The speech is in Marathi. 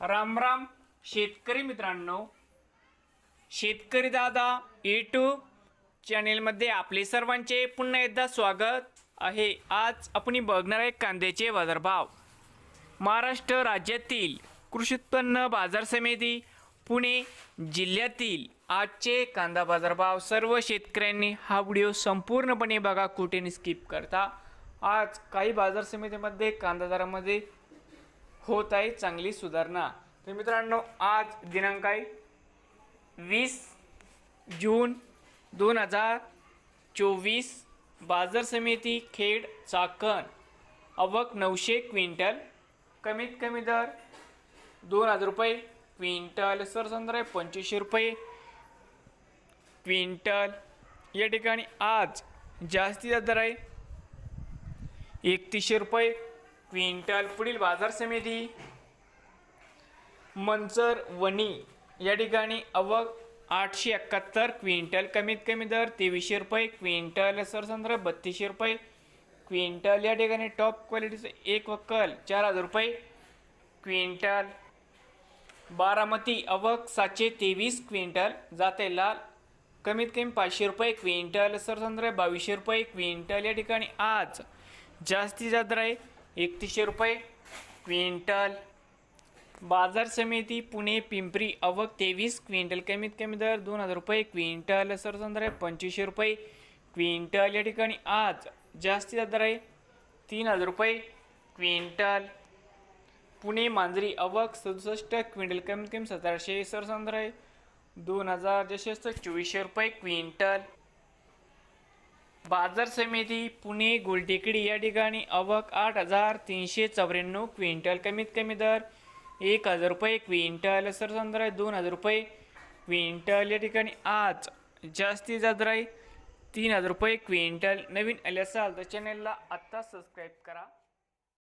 राम राम शेतकरी मित्रांनो. शेतकरी दादा यूट्यूब चॅनेलमध्ये आपले सर्वांचे पुन्हा एकदा स्वागत आहे. आज आपण बघणार आहे कांद्याचे बाजारभाव. महाराष्ट्र राज्यातील कृषी उत्पन्न बाजार समिती पुणे जिल्ह्यातील आजचे कांदा बाजारभाव सर्व शेतकऱ्यांनी हा व्हिडिओ संपूर्णपणे बघा कुठेही स्किप करता. आज काही बाजार समितीमध्ये कांदा दरामध्ये होत आहे चांगली सुधारणा. तर मित्रांनो आज दिनांक आहे वीस जून दोन हजार चोवीस बाजार समिती खेड चाकण अवक नऊशे क्विंटल कमीत कमी दर दोन हजार रुपये क्विंटल सरसंद्र आहे पंचवीसशे रुपये. क्विंटल या ठिकाणी आज जास्तीचा दर आहे एकतीसशे रुपये. क्विंटल पुढील बाजार समिती मंचर वणी या ठिकाणी अवक आठशे एकाहत्तर क्विंटल कमीत कमी दर तेवीसशे रुपये क्विंटल सरसंद्र बत्तीसशे रुपये क्विंटल या ठिकाणी टॉप क्वालिटीचं एक वक्कल चार हजार रुपये क्विंटल बारामती अवक सातशे तेवीस क्विंटल जाते लाल कमीत कमी पाचशे रुपये क्विंटल सरसंद्र बावीसशे रुपये क्विंटल या ठिकाणी आज जास्तीत जास्त आहे एकतीसशे रुपये. क्विंटल. बाजार समिती पुणे पिंपरी अवक तेवीस. क्विंटल कमीत कमी दर दोन हजार रुपये. क्विंटल सरसंद्र आहे पंचवीसशे रुपये. क्विंटल या ठिकाणी आज जास्तीत दर आहे तीन हजार रुपये. क्विंटल. पुणे मांजरी अवक सदुसष्ट. क्विंटल कमीत कमी सतराशे सरसंद्र आहे दोन हजार जसे असतं चोवीसशे रुपये. क्विंटल. बाजार समिती पुणे गुलटेकडी या ठिकाणी अवक आठ हजार तीनशे चौऱ्याण्णव क्विंटल. कमीत कमी दर एक हजार रुपये क्विंटल. सरसंद्र आहे दोन हजार रुपये क्विंटल. या ठिकाणी आज जास्तीत जास्त दर तीन हजार रुपये क्विंटल. नवीन आले असाल तर चॅनलला आत्ता सबस्क्राईब करा.